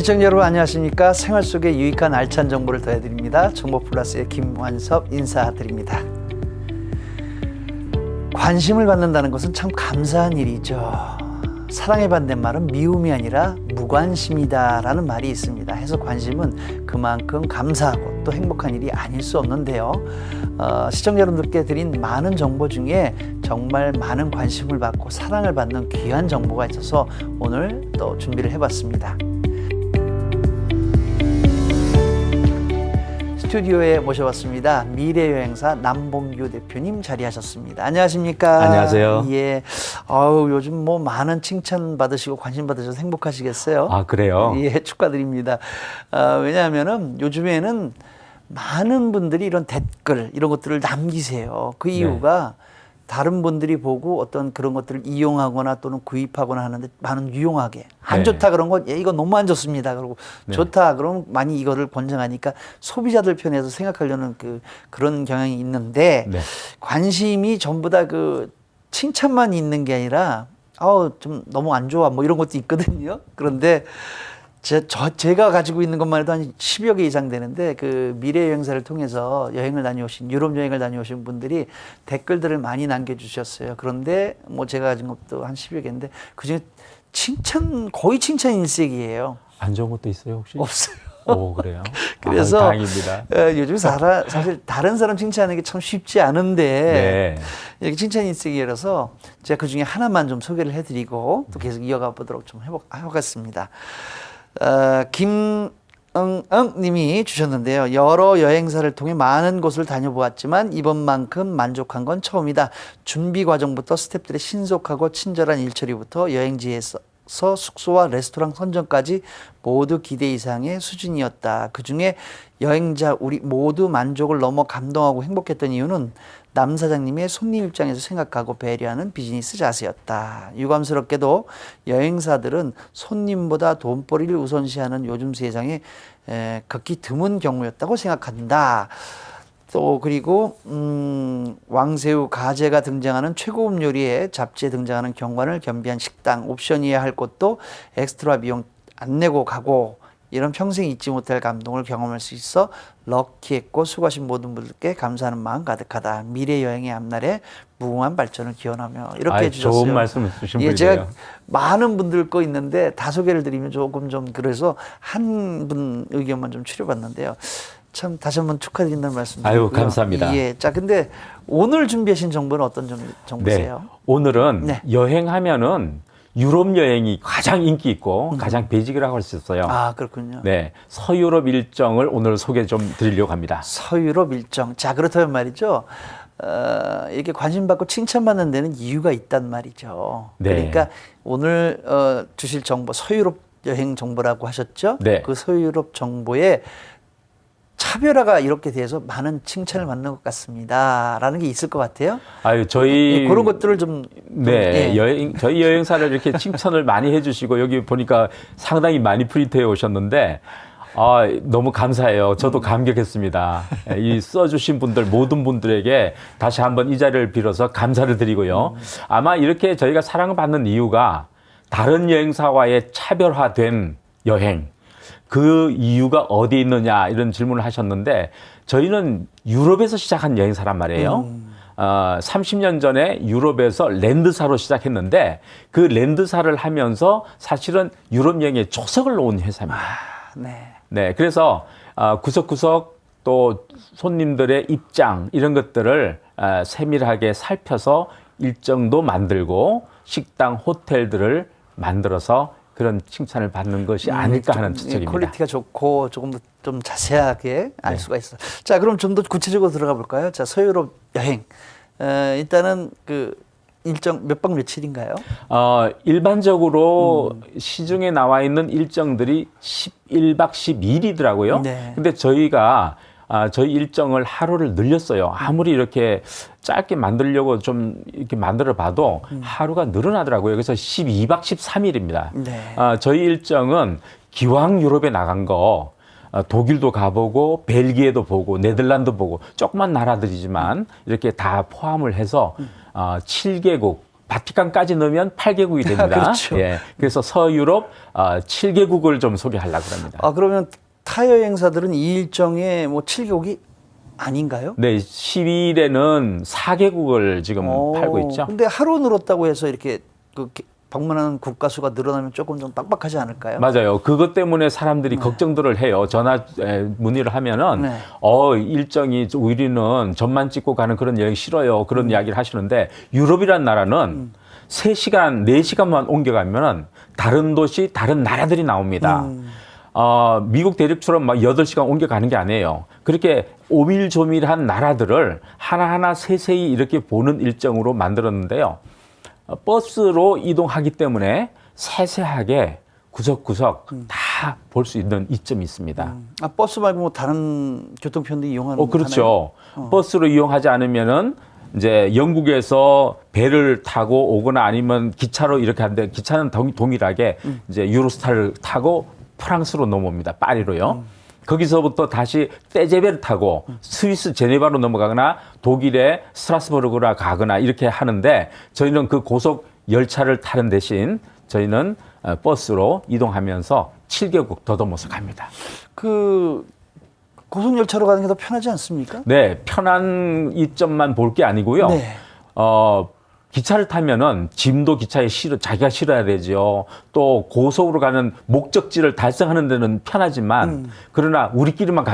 시청자 여러분 안녕하십니까? 생활 속에 유익한 알찬 정보를 더해드립니다. 정보 플러스의 김완섭 인사드립니다. 관심을 받는다는 것은 참 감사한 일이죠. 사랑의 반대말은 미움이 아니라 무관심이다 라는 말이 있습니다. 해서 관심은 그만큼 감사하고 또 행복한 일이 아닐 수 없는데요. 어, 시청자 여러분들께 드린 많은 정보 중에 정말 많은 관심을 받고 사랑을 받는 귀한 정보가 있어서 오늘 또 준비를 해봤습니다. 스튜디오에 모셔봤습니다. 미래여행사 남봉규 대표님 자리하셨습니다. 안녕하십니까? 안녕하세요. 예. 아우, 요즘 뭐 많은 칭찬 받으시고 관심 받으셔서 행복하시겠어요? 아 그래요? 예, 축하드립니다. 아, 왜냐하면은 요즘에는 많은 분들이 이런 댓글 이런 것들을 남기세요. 그 네. 이유가 다른 분들이 보고 어떤 그런 것들을 이용하거나 또는 구입하거나 하는데 많은 유용하게 안 네. 좋다 그런 거 예, 이거 너무 안 좋습니다. 그리고 네. 좋다 그러면 많이 이거를 권장하니까 소비자들 편에서 생각하려는 그 그런 경향이 있는데 네. 관심이 전부 다 그 칭찬만 있는 게 아니라 아우 좀 너무 안 좋아 뭐 이런 것도 있거든요. 그런데 제, 저, 제가 가지고 있는 것만 해도 한 10여 개 이상 되는데 그 미래 여행사를 통해서 여행을 다녀오신 유럽 여행을 다녀오신 분들이 댓글들을 많이 남겨주셨어요. 그런데 뭐 제가 가진 것도 한 10여 개인데 그중에 칭찬 거의 칭찬 일색이에요. 안 좋은 것도 있어요 혹시? 없어요. 오 그래요? 그래서 아, 다행입니다. 어, 요즘 사라, 사실 다른 사람 칭찬하는 게 참 쉽지 않은데 네. 이렇게 칭찬 일색이라서 제가 그 중에 하나만 좀 소개를 해드리고 또 계속 이어가 보도록 좀 해보, 해보겠습니다. 어, 김응응 님이 주셨는데요. 여러 여행사를 통해 많은 곳을 다녀보았지만 이번만큼 만족한 건 처음이다. 준비 과정부터 스태프들의 신속하고 친절한 일처리부터 여행지에서 서 숙소와 레스토랑 선정까지 모두 기대 이상의 수준이었다. 그 중에 여행자 우리 모두 만족을 넘어 감동하고 행복했던 이유는 남 사장님의 손님 입장에서 생각하고 배려하는 비즈니스 자세였다. 유감스럽게도 여행사들은 손님보다 돈벌이를 우선시하는 요즘 세상에 에, 극히 드문 경우였다고 생각한다. 또 그리고 음, 왕새우 가재가 등장하는 최고급 요리에 잡지에 등장하는 경관을 겸비한 식당 옵션이어야 할 곳도 엑스트라 비용 안 내고 가고 이런 평생 잊지 못할 감동을 경험할 수 있어 럭키했고 수고하신 모든 분들께 감사하는 마음 가득하다. 미래 여행의 앞날에 무궁한 발전을 기원하며 이렇게 아이, 해주셨어요. 좋은 말씀 주신 예, 분이네요. 제가 많은 분들 거 있는데 다 소개를 드리면 조금 좀 그래서 한 분 의견만 좀 추려봤는데요. 참 다시 한번 축하드린다는 말씀 아유, 드리고요. 감사합니다. 예. 자, 근데 오늘 준비하신 정보는 어떤 정, 정보세요? 네. 오늘은 네. 여행하면은 유럽 여행이 가장 인기 있고 가장 베이직이라고 할 수 있어요. 음. 아, 그렇군요. 네, 서유럽 일정을 오늘 소개 좀 드리려고 합니다. 서유럽 일정. 자, 그렇다면 말이죠. 어, 이렇게 관심 받고 칭찬받는 데는 이유가 있단 말이죠. 네. 그러니까 오늘 어, 주실 정보, 서유럽 여행 정보라고 하셨죠? 네. 그 서유럽 정보에 차별화가 이렇게 돼서 많은 칭찬을 받는 것 같습니다. 라는 게 있을 것 같아요. 아유 저희 예, 그런 것들을 좀. 네, 예. 여행 저희 여행사를 이렇게 칭찬을 많이 해주시고 여기 보니까 상당히 많이 프린트해 오셨는데 아 너무 감사해요. 저도 음. 감격했습니다. 이 써주신 분들 모든 분들에게 다시 한번 이 자리를 빌어서 감사를 드리고요. 음. 아마 이렇게 저희가 사랑을 받는 이유가 다른 여행사와의 차별화된 여행. 그 이유가 어디 있느냐 이런 질문을 하셨는데 저희는 유럽에서 시작한 여행사란 말이에요. 어, 30년 전에 유럽에서 랜드사로 시작했는데 그 랜드사를 하면서 사실은 유럽 여행에 초석을 놓은 회사입니다. 아, 네. 네, 그래서 어, 구석구석 또 손님들의 입장 이런 것들을 어, 세밀하게 살펴서 일정도 만들고 식당, 호텔들을 만들어서 그런 칭찬을 받는 것이 아닐까 하는 추측입니다. 퀄리티가 좋고 조금 더 좀 자세하게 알 네. 수가 있어. 자, 그럼 좀 더 구체적으로 들어가 볼까요? 자, 서유럽 여행. 어, 일단은 그 일정 몇 박 며칠인가요? 어, 일반적으로 음. 시중에 나와 있는 일정들이 11박 12일이더라고요. 네. 근데 저희가 아, 저희 일정을 하루를 늘렸어요. 아무리 이렇게 짧게 만들려고 좀 이렇게 만들어 봐도 음. 하루가 늘어나더라고요. 그래서 12박 13일입니다. 네. 아, 저희 일정은 기왕 유럽에 나간 거 아, 독일도 가보고 벨기에도 보고 네덜란드 보고 조그만 나라들이지만 이렇게 다 포함을 해서 아, 7개국 바티칸까지 넣으면 8개국이 됩니다. 그렇죠. 예. 그래서 서유럽 어, 7개국을 좀 소개하려고 합니다. 아 그러면 타 여행사들은 이 일정에 뭐 7개국이 아닌가요? 네, 10일에는 4개국을 지금 오, 팔고 있죠. 근데 하루 늘었다고 해서 이렇게 그 기- 방문하는 국가 수가 늘어나면 조금 좀 빡빡하지 않을까요? 맞아요. 그것 때문에 사람들이 걱정들을 해요. 전화 에, 문의를 하면은 네. 어 일정이 좀 우리는 전만 찍고 가는 그런 여행 싫어요. 그런 음. 이야기를 하시는데 유럽이란 나라는 세 3시간, 4시간만 옮겨가면은 다른 도시, 다른 나라들이 나옵니다. 음. 어, 미국 대륙처럼 막 8시간 옮겨가는 게 아니에요. 그렇게 오밀조밀한 나라들을 하나하나 세세히 이렇게 보는 일정으로 만들었는데요. 어, 버스로 이동하기 때문에 세세하게 구석구석 다 볼 수 있는 이점이 있습니다. 아 버스 말고 뭐 다른 교통편도 이용하는 어, 그렇죠. 버스로 이용하지 않으면은 이제 영국에서 배를 타고 오거나 아니면 기차로 이렇게 하는데 기차는 동, 동일하게 이제 유로스타를 타고 프랑스로 넘어옵니다. 파리로요. 거기서부터 다시 떼제베를 타고 스위스 제네바로 넘어가거나 독일의 스트라스부르크로 가거나 이렇게 하는데 저희는 그 고속 열차를 타는 대신 저희는 어, 버스로 이동하면서 7개국 더듬어서 갑니다. 그 고속 열차로 가는 게 더 편하지 않습니까? 네, 편한 이점만 볼 게 아니고요. 네. 어, 기차를 타면은 짐도 기차에 실어 자기가 실어야 되죠. 또 고속으로 가는 목적지를 달성하는 데는 편하지만 그러나 우리끼리만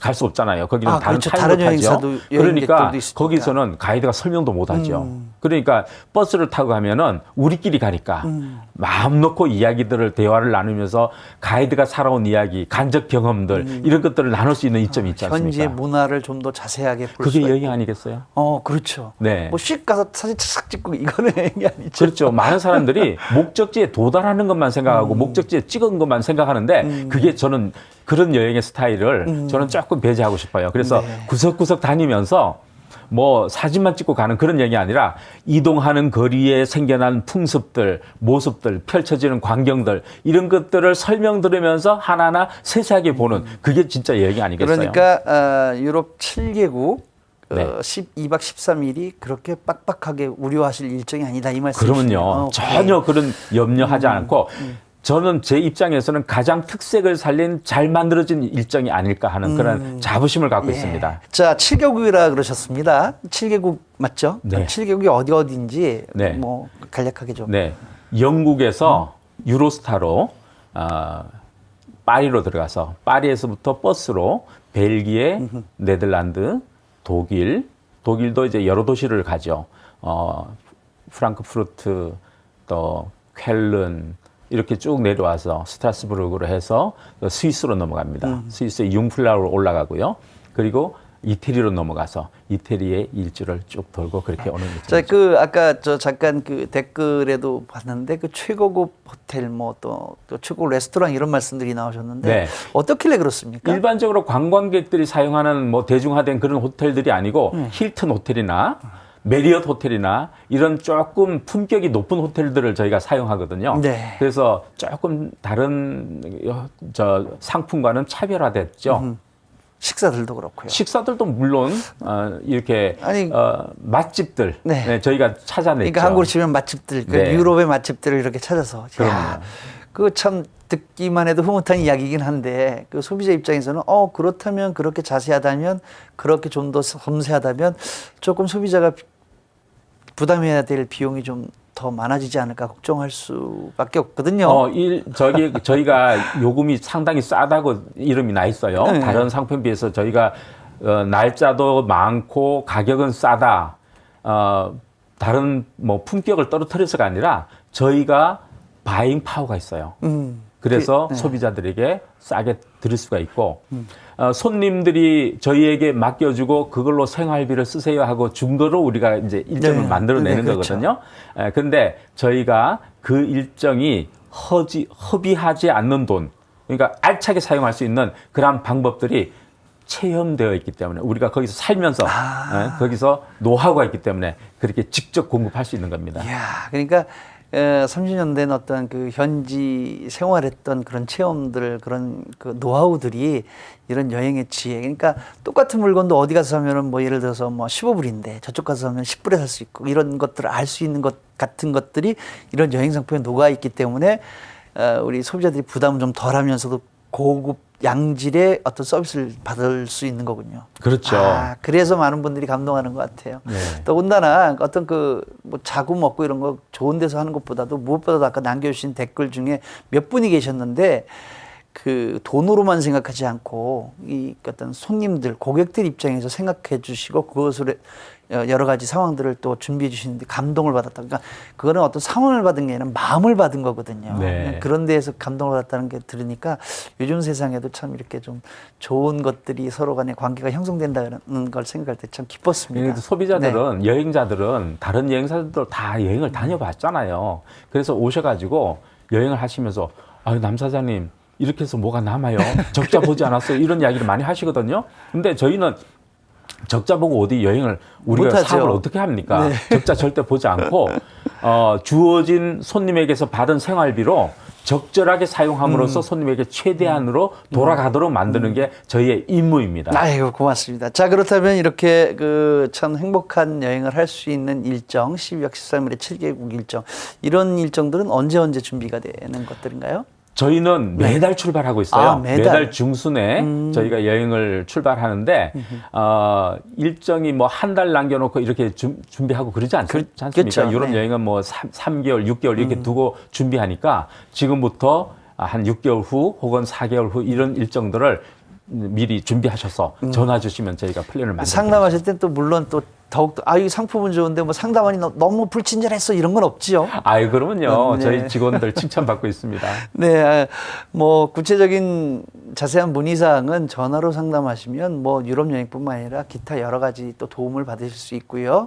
갈 수 없잖아요. 거기는 음. 아, 다른 그렇죠. 다른 타죠. 여행사도, 그러니까. 음. 거기서는 가이드가 설명도 못 하죠. 그러니까 버스를 타고 가면은 우리끼리 가니까 음. 마음 놓고 이야기들을 대화를 나누면서 가이드가 살아온 이야기, 간접 경험들 이런 것들을 나눌 수 있는 이점이 있지 않습니까? 음. 현지의 문화를 좀 더 자세하게 볼 그게 여행. 아니겠어요? 어, 그렇죠. 네. 뭐씩 가서 사진 착 찍고 이거는 여행이 아니죠. 그렇죠. 많은 사람들이 목적지에 도달하는 것만 생각하고 목적지에 찍은 것만 생각하는데 그게 저는 그런 여행의 스타일을 저는 조금 배제하고 싶어요. 그래서 네. 구석구석 다니면서 뭐 사진만 찍고 가는 그런 여행이 아니라 이동하는 거리에 생겨난 풍습들, 모습들, 펼쳐지는 광경들 이런 것들을 설명 들으면서 하나하나 세세하게 보는 그게 진짜 여행이 아니겠어요? 그러니까 어, 유럽 7개국 네. 어, 12박 13일이 그렇게 빡빡하게 우려하실 일정이 아니다 이 말씀이시네요. 그러면요 어, 전혀 그런 염려하지 않고 저는 제 입장에서는 가장 특색을 살린 잘 만들어진 일정이 아닐까 하는 그런 자부심을 갖고 예. 있습니다. 자, 7개국이라 그러셨습니다. 7개국 맞죠? 네. 7개국이 어디 어디인지 네. 뭐 간략하게 좀. 네, 영국에서 유로스타로 어, 파리로 들어가서 파리에서부터 버스로 벨기에, 네덜란드, 독일, 독일도 이제 여러 도시를 가죠. 어, 프랑크푸르트, 또 쾰른 이렇게 쭉 내려와서 스트라스부르크로 해서 스위스로 넘어갑니다. 스위스의 융플라우로 올라가고요. 그리고 이태리로 넘어가서 이태리의 일주를 쭉 돌고 그렇게 오는 일정. 자, 그 아까 저 잠깐 그 댓글에도 봤는데 그 최고급 호텔 뭐또 또 최고급 레스토랑 이런 말씀들이 나오셨는데 네. 어떻길래 그렇습니까? 일반적으로 관광객들이 사용하는 뭐 대중화된 그런 호텔들이 아니고 음. 힐튼 호텔이나 메리엇 호텔이나 이런 조금 품격이 높은 호텔들을 저희가 사용하거든요. 네. 그래서 조금 다른 어, 저 상품과는 차별화됐죠. 음. 식사들도 그렇고요. 식사들도 물론 어, 이렇게 아니, 어, 맛집들 네. 네, 저희가 찾아냈죠. 그러니까 한국으로 치면 맛집들, 그 네. 유럽의 맛집들을 이렇게 찾아서. 그참 듣기만 해도 흐뭇한 이야기이긴 한데 그 소비자 입장에서는 어 그렇다면 그렇게 자세하다면 그렇게 좀 더 섬세하다면 조금 소비자가 부담해야 될 비용이 좀 더 많아지지 않을까 걱정할 수밖에 없거든요. 어, 일, 저기, 저희가 요금이 상당히 싸다고 이름이 나 있어요. 네. 다른 상품 비해서 저희가 어, 날짜도 많고 가격은 싸다. 어, 다른 뭐 품격을 떨어뜨려서가 아니라 저희가 바잉 파워가 있어요. 음. 그래서 그, 네. 음. 소비자들에게 싸게 드릴 수가 있고 어, 손님들이 저희에게 맡겨주고 그걸로 생활비를 쓰세요 하고 준 거로 우리가 이제 일정을 네. 만들어내는 네, 그렇죠. 거거든요. 에, 근데 저희가 그 일정이 허지 허비하지 않는 돈, 그러니까 알차게 사용할 수 있는 그런 방법들이 체험되어 있기 때문에 우리가 거기서 살면서 아. 에, 거기서 노하우가 있기 때문에 그렇게 직접 공급할 수 있는 겁니다. 이야, 그러니까 에, 30년 된 어떤 그 현지 생활했던 그런 체험들 그런 그 노하우들이 이런 여행의 지혜. 그러니까 똑같은 물건도 어디 가서 사면은 뭐 예를 들어서 뭐 15불인데 저쪽 가서 사면 10불에 살 수 있고 이런 것들을 알 수 있는 것 같은 것들이 이런 여행 상품에 녹아 있기 때문에 어, 우리 소비자들이 부담을 좀 덜 하면서도 고급 양질의 어떤 서비스를 받을 수 있는 거군요. 그렇죠. 아, 그래서 많은 분들이 감동하는 것 같아요. 네. 더군다나 어떤 그 뭐 자구 먹고 이런 거 좋은 데서 하는 것보다도 무엇보다도 아까 남겨주신 댓글 중에 몇 분이 계셨는데 그 돈으로만 생각하지 않고 이 어떤 손님들 고객들 입장에서 생각해 주시고 그것을 여러 가지 상황들을 또 준비해 주시는데 감동을 받았다. 그러니까 그거는 어떤 상황을 받은 게 아니라 마음을 받은 거거든요. 네. 그런 데에서 감동을 받았다는 게 들으니까 요즘 세상에도 참 이렇게 좀 좋은 것들이 서로 간에 관계가 형성된다는 걸 생각할 때 참 기뻤습니다. 소비자들은 여행자들은 다른 여행사들도 다 여행을 다녀봤잖아요. 그래서 오셔가지고 여행을 하시면서 아유 남 사장님 이렇게 해서 뭐가 남아요? 적자 보지 않았어요? 이런 이야기를 많이 하시거든요. 근데 저희는 적자 보고 어디 여행을 우리가 못하죠. 사업을 어떻게 합니까? 네. 적자 절대 보지 않고 어, 주어진 손님에게서 받은 생활비로 적절하게 사용함으로써 음. 손님에게 최대한으로 돌아가도록 만드는 게 저희의 임무입니다. 아이고 고맙습니다. 자 그렇다면 이렇게 그 참 행복한 여행을 할 수 있는 일정 12박 13일의 7개국 일정 이런 일정들은 언제 언제 준비가 되는 것들인가요? 저희는 매달 출발하고 있어요. 네. 아, 매달? 음. 매달. 중순에 저희가 여행을 출발하는데 어, 일정이 뭐 한 달 남겨놓고 이렇게 준- 준비하고 그러지 않, 그- 않습니까? 그렇죠. 유럽 네. 음. 여행은 뭐 3, 개월 6개월 이렇게 두고 준비하니까 지금부터 한 6개월 후 혹은 4개월 후 이런 일정들을 미리 준비하셔서 전화 주시면 저희가 플랜을 만들어 음. 상담하실 땐 또 물론 또 더욱더 아 이 상품은 좋은데 뭐 상담원이 너- 너무 불친절했어 이런 건 없지요. 아유 그러면요 네. 저희 직원들 칭찬받고 있습니다. 네, 아, 뭐 구체적인 자세한 문의 사항은 전화로 상담하시면 뭐 유럽 여행뿐만 아니라 기타 여러 가지 또 도움을 받으실 수 있고요.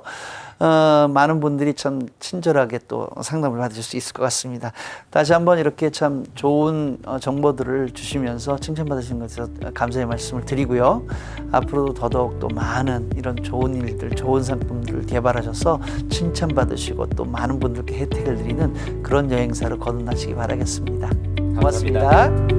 어, 많은 분들이 참 친절하게 또 상담을 받으실 수 있을 것 같습니다. 다시 한번 이렇게 참 좋은 어, 정보들을 주시면서 칭찬받으신 것에 감사의 말씀을 드리고요. 앞으로도 더더욱 또 많은 이런 좋은 일들, 좋은 상품들을 개발하셔서 칭찬받으시고 또 많은 분들께 혜택을 드리는 그런 여행사로 거듭나시기 바라겠습니다. 고맙습니다.